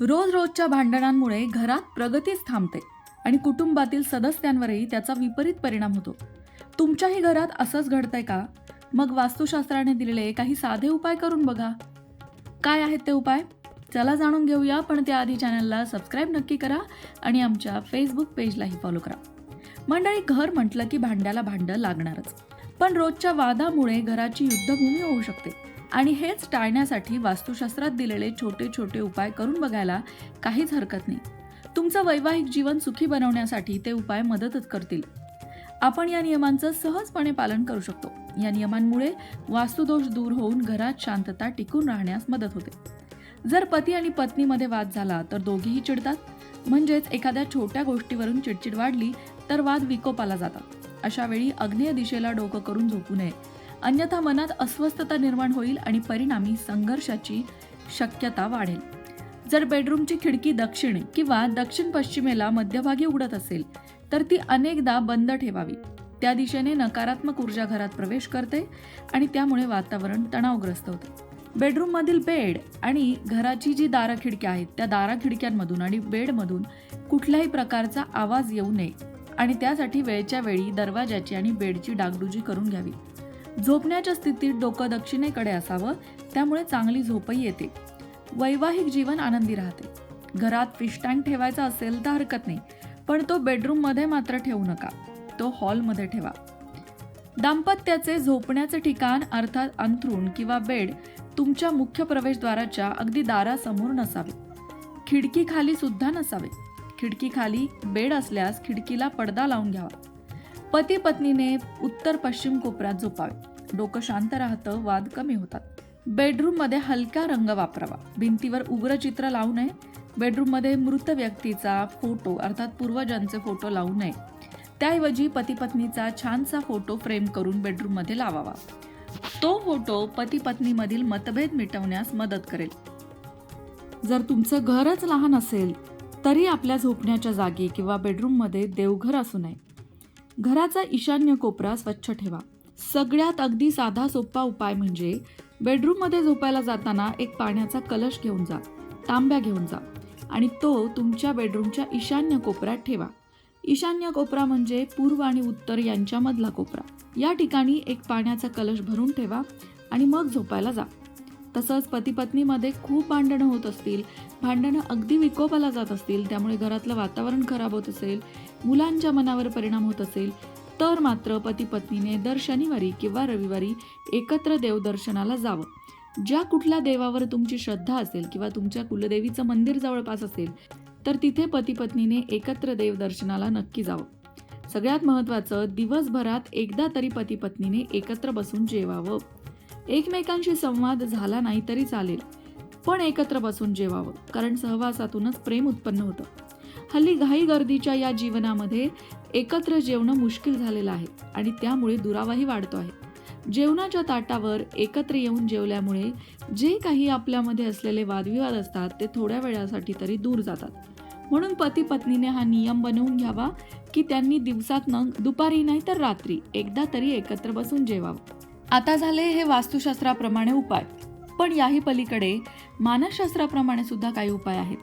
रोज रोजच्या भांडणांमुळे घरात प्रगतीच थांबते आणि कुटुंबातील सदस्यांवरही त्याचा विपरीत परिणाम होतो. तुमच्याही घरात असंच घडतंय का? मग वास्तुशास्त्राने दिलेले काही साधे उपाय करून बघा. काय आहेत ते उपाय? चला जाणून घेऊया पण त्याआधी चॅनलला सबस्क्राईब नक्की करा आणि आमच्या फेसबुक पेजलाही फॉलो करा. मंडळी घर म्हटलं की भांड्याला भांडं लागणारच. पण रोजच्या वादामुळे घराची युद्धभूमी होऊ शकते. आणि हेच टाळण्यासाठी वास्तुशास्त्रात दिलेले छोटे छोटे उपाय करून बघायला काहीच हरकत नाही. तुमचं वैवाहिक जीवन सुखी बनवण्यासाठी ते उपाय मदतच करतील. आपण या नियमांचं सहजपणे पालन करू शकतो. या नियमांमुळे वास्तुदोष दूर होऊन घरात शांतता टिकून राहण्यास मदत होते. जर पती आणि पत्नीमध्ये वाद झाला तर दोघेही चिडतात. म्हणजेच एखाद्या छोट्या गोष्टीवरून चिडचिड वाढली तर वाद विकोपाला जातात. अशा वेळी अग्नेय दिशेला डोकं करून झोपू नये. अन्यथा मनात अस्वस्थता निर्माण होईल आणि परिणामी संघर्षाची शक्यता वाढेल. जर बेडरूमची खिडकी दक्षिण किंवा दक्षिण पश्चिमेला मध्यभागी उघडत असेल तर ती अनेकदा बंद ठेवावी. त्या दिशेने नकारात्मक ऊर्जा घरात प्रवेश करते आणि त्यामुळे वातावरण तणावग्रस्त होते. बेडरूममधील बेड आणि घराची जी दारा खिडक्या आहेत त्या दारा खिडक्यांमधून आणि बेडमधून कुठल्याही प्रकारचा आवाज येऊ नये आणि त्यासाठी वेळच्या वेळी दरवाजाची आणि बेडची डागडुजी करून घ्यावी. झोपण्याच्या स्थितीत डोकं दक्षिणेकडे असावं त्यामुळे चांगली झोपही येते. वैवाहिक जीवन आनंदी राहते. घरात फिश टँक ठेवायचा असेल तर हरकत नाही पण तो बेडरूममध्ये मात्र ठेवू नका. तो हॉलमध्ये ठेवा. दाम्पत्याचे झोपण्याचे ठिकाण अर्थात अंथरूण किंवा बेड तुमच्या मुख्य प्रवेशद्वाराच्या अगदी दारासमोर नसावे. खिडकी खाली सुद्धा नसावे. खिडकी खाली बेड असल्यास खिडकीला पडदा लावून घ्यावा. पती पत्नीने उत्तर पश्चिम कोपऱ्यात झोपावे. डोकं शांत राहतं वाद कमी होतात. बेडरूममध्ये हलका रंग वापरावा. भिंतीवर उग्र चित्र लावू नये. बेडरूममध्ये मृत व्यक्तीचा फोटो अर्थात पूर्वजांचे फोटो लावू नये. त्याऐवजी पती पत्नीचा छानसा फोटो फ्रेम करून बेडरूममध्ये लावावा. तो फोटो पती पत्नीमधील मतभेद मिटवण्यास मदत करेल. जर तुमचं घरच लहान असेल तरी आपल्या झोपण्याच्या जागी किंवा बेडरूममध्ये देवघर असू नये. घराचा ईशान्य कोपरा स्वच्छ ठेवा. सगळ्यात अगदी साधा सोपा उपाय म्हणजे बेडरूममध्ये झोपायला जाताना एक पाण्याचा कलश घेऊन जा तांब्या घेऊन जा आणि तो तुमच्या बेडरूमच्या ईशान्य कोपऱ्यात ठेवा. ईशान्य कोपरा म्हणजे पूर्व आणि उत्तर यांच्यामधला कोपरा. या ठिकाणी एक पाण्याचा कलश भरून ठेवा आणि मग झोपायला जा. तसंच पती पत्नीमध्ये खूप भांडणं होत असतील. भांडणं अगदी विकोपाला जात असतील त्यामुळे घरातलं वातावरण खराब होत असेल मुलांच्या मनावर परिणाम होत असेल तर मात्र पती पत्नीने दर शनिवारी किंवा रविवारी एकत्र देवदर्शनाला जावं. ज्या कुठल्या देवावर तुमची श्रद्धा असेल किंवा तुमच्या कुलदेवीचं मंदिर जवळपास असेल तर तिथे पती पत्नीने एकत्र देवदर्शनाला नक्की जावं. सगळ्यात महत्त्वाचं दिवसभरात एकदा तरी पती पत्नीने एकत्र बसून जेवावं. एकमेकांशी संवाद झाला नाही तरी चालेल. पण एकत्र बसून जेवावं कारण सहवासातूनच प्रेम उत्पन्न होतं. हल्ली घाई गर्दीच्या या जीवनामध्ये एकत्र जेवणं मुश्किल झालेलं आहे आणि त्यामुळे दुरावाही वाढतो आहे. जेवणाच्या ताटावर एकत्र येऊन जेवल्यामुळे जे काही आपल्यामध्ये असलेले वादविवाद असतात ते थोड्या वेळासाठी तरी दूर जातात. म्हणून पती पत्नीने हा नियम बनवून घ्यावा की त्यांनी दिवसात न दुपारी नाही तर रात्री एकदा तरी एकत्र बसून जेवावं. आता झाले हे वास्तुशास्त्राप्रमाणे उपाय. पण याही पलीकडे मानसशास्त्राप्रमाणे सुद्धा काही उपाय आहेत.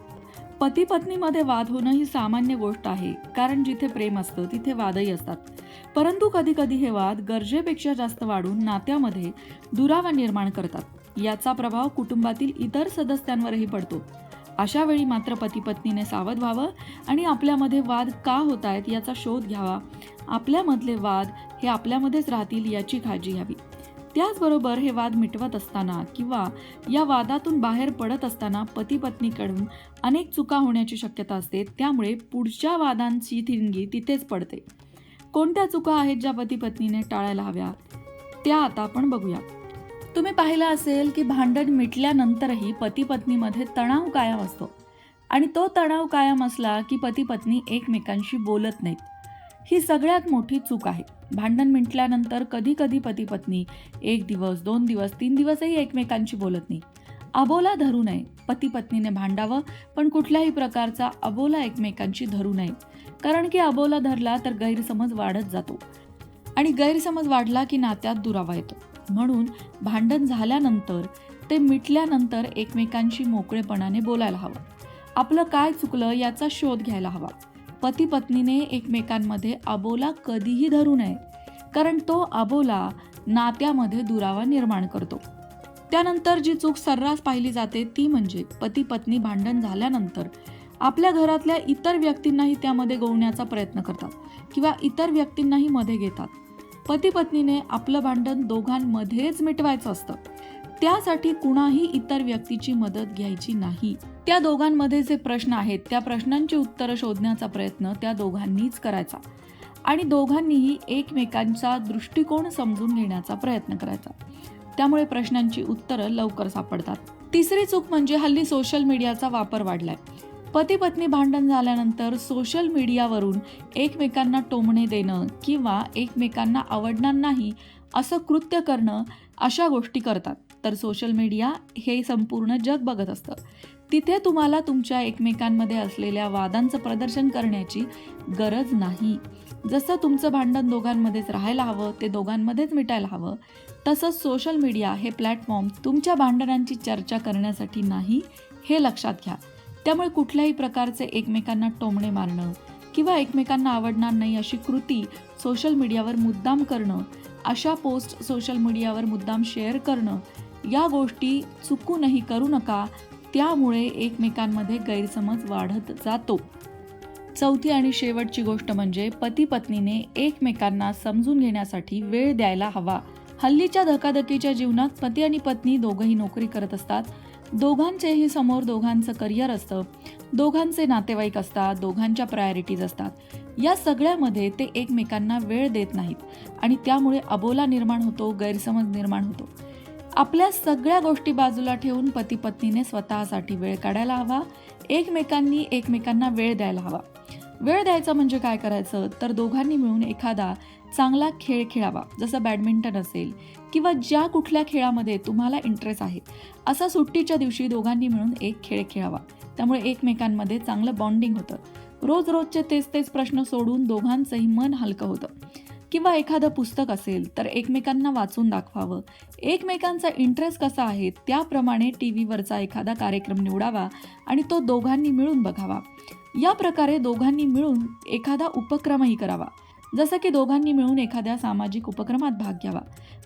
पती पत्नीमध्ये वाद होणं ही सामान्य गोष्ट आहे कारण जिथे प्रेम असतं तिथे वादही असतात. परंतु कधी कधी हे वाद गरजेपेक्षा जास्त वाढून नात्यामध्ये दुरावा निर्माण करतात. याचा प्रभाव कुटुंबातील इतर सदस्यांवरही पडतो. अशा वेळी मात्र पती पत्नीने सावध व्हावं आणि आपल्यामध्ये वाद का होत आहेत याचा शोध घ्यावा. आपल्यामधले वाद हे आपल्यामध्येच राहतील याची काळजी घ्यावी. त्याचबरोबर हे वाद मिटवत असताना किंवा या वादातून बाहेर पडत असताना पती पत्नीकडून अनेक चुका होण्याची शक्यता असते त्यामुळे पुढच्या वादांची थिणगी तिथेच पडते. कोणत्या चुका आहेत ज्या पती पत्नीने टाळायला हव्या त्या आता आपण बघूया. तुम्ही पाहिलं असेल की भांडण मिटल्यानंतरही पती पत्नीमध्ये तणाव कायम असतो आणि तो तणाव कायम असला की पती पत्नी एकमेकांशी बोलत नाहीत. ही सगळ्यात मोठी चूक आहे. भांडण मिटल्यानंतर कधी कधी पती पत्नी एक दिवस दोन दिवस तीन दिवसही एकमेकांशी बोलत नाही. अबोला धरू नये. पती पत्नीने भांडावं पण कुठल्याही प्रकारचा अबोला एकमेकांशी धरू नये. कारण की अबोला धरला तर गैरसमज वाढत जातो. आणि गैरसमज वाढला की नात्यात दुरावा येतो. म्हणून भांडण झाल्यानंतर ते मिटल्यानंतर एकमेकांशी मोकळेपणाने बोलायला हवं. आपलं काय चुकलं याचा शोध घ्यायला हवा. पती पत्नीने एकमेकांमध्ये अबोला कधीही धरू नये कारण तो अबोला नात्यामध्ये दुरावा निर्माण करतो. त्यानंतर जी चूक सर्रास पाहिली जाते ती म्हणजे पती पत्नी भांडण झाल्यानंतर आपल्या घरातल्या इतर व्यक्तींनाही त्यामध्ये गोवण्याचा प्रयत्न करतात किंवा इतर व्यक्तींनाही मध्ये घेतात. पती पत्नीने आपलं भांडण दोघांमध्येच मिटवायचं असतं. त्यासाठी कुणाही इतर व्यक्तीची मदत घ्यायची नाही. त्या दोघांमध्ये जे प्रश्न आहेत त्या प्रश्नांची उत्तरं शोधण्याचा प्रयत्न त्या दोघांनीच करायचा. आणि दोघांनीही एकमेकांचा दृष्टिकोन समजून घेण्याचा प्रयत्न करायचा. त्यामुळे प्रश्नांची उत्तरं लवकर सापडतात. तिसरी चूक म्हणजे हल्ली सोशल मीडियाचा वापर वाढलाय. पती पत्नी भांडण झाल्यानंतर सोशल मीडियावरून एकमेकांना टोमणे देणं किंवा एकमेकांना आवडणार नाही असं कृत्य करणं अशा गोष्टी करतात. तर सोशल मीडिया हे संपूर्ण जग बघत असतं. तिथे तुम्हाला तुमच्या एकमेकांमध्ये असलेल्या वादांचं प्रदर्शन करण्याची गरज नाही. जसं तुमचं भांडण दोघांमध्येच राहायला हवं ते दोघांमध्येच मिटायला हवं तसंच सोशल मीडिया हे प्लॅटफॉर्म तुमच्या भांडणांची चर्चा करण्यासाठी नाही हे लक्षात घ्या. त्यामुळे कुठल्याही प्रकारचे एकमेकांना टोमणे मारणं किंवा एकमेकांना आवडणार नाही अशी कृती सोशल मीडियावर मुद्दाम करणं अशा पोस्ट सोशल मीडियावर मुद्दाम शेअर करणं या गोष्टी चुकूनही करू नका त्यामुळे एकमेकांमध्ये गैरसमज वाढत जातो. चौथी आणि शेवटची गोष्ट म्हणजे पती पत्नीने एकमेकांना समजून घेण्यासाठी वेळ द्यायला हवा. हल्लीच्या धकाधकीच्या जीवनात पती आणि पत्नी दोघंही नोकरी करत असतात. दोघांचेही समोर दोघांचं करिअर असतं. दोघांचे नातेवाईक असतात दोघांच्या प्रायोरिटीज असतात. या सगळ्यामध्ये ते एकमेकांना वेळ देत नाहीत आणि त्यामुळे अबोला निर्माण होतो गैरसमज निर्माण होतो. आपल्या सगळ्या गोष्टी बाजूला ठेवून पती पत्नीने स्वतःसाठी वेळ काढायला हवा. एकमेकांनी एकमेकांना वेळ द्यायला हवा. वेळ द्यायचा म्हणजे काय करायचं? तर दोघांनी मिळून एखादा चांगला खेळ खेळावा. जसं बॅडमिंटन असेल किंवा ज्या कुठल्या खेळामध्ये तुम्हाला इंटरेस्ट आहे असा सुट्टीच्या दिवशी दोघांनी मिळून एक खेळ खेळावा. त्यामुळे एकमेकांमध्ये चांगलं बॉन्डिंग होतं. रोज रोजचे तेच तेच प्रश्न सोडून दोघांचंही मन हलकं होतं. किंवा एखादं पुस्तक असेल तर एकमेकांना वाचून दाखवावं. एकमेकांचा इंटरेस्ट कसा आहे त्याप्रमाणे टी व्हीवरचा एखादा कार्यक्रम निवडावा आणि तो दोघांनी मिळून बघावा. या प्रकारे दोघांनी मिळून एखादा उपक्रमही करावा. जसं की दोघांनी मिळून एखाद्या सामाजिक उपक्रमात भाग घ्यावा.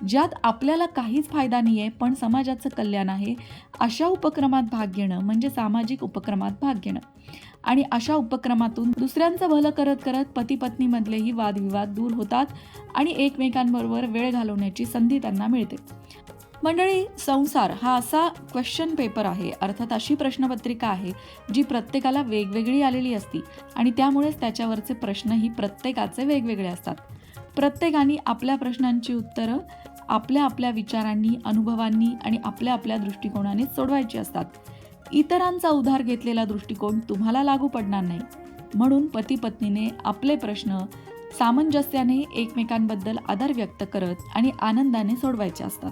ज्यात आपल्याला काहीच फायदा नाही आहे पण समाजाचं कल्याण आहे अशा उपक्रमात भाग घेणं म्हणजे सामाजिक उपक्रमात भाग घेणं. आणि अशा उपक्रमातून दुसऱ्यांचं भलं करत करत पती पत्नीमधलेही वादविवाद दूर होतात आणि एकमेकांबरोबर वेळ घालवण्याची संधी त्यांना मिळते. मंडळी संसार हा असा क्वेश्चन पेपर आहे. अर्थात अशी प्रश्नपत्रिका आहे जी प्रत्येकाला वेगवेगळी आलेली असती आणि त्यामुळेच त्याच्यावरचे प्रश्नही प्रत्येकाचे वेगवेगळे असतात. प्रत्येकाने आपल्या प्रश्नांची उत्तरं आपल्या आपल्या विचारांनी अनुभवांनी आणि आपल्या आपल्या दृष्टिकोनाने सोडवायची असतात. इतरांचा उधार घेतलेला दृष्टिकोन तुम्हाला लागू पडणार नाही. म्हणून पती पत्नीने आपले प्रश्न सामंजस्याने एकमेकांबद्दल आदर व्यक्त करत आणि आनंदाने सोडवायचे असतात.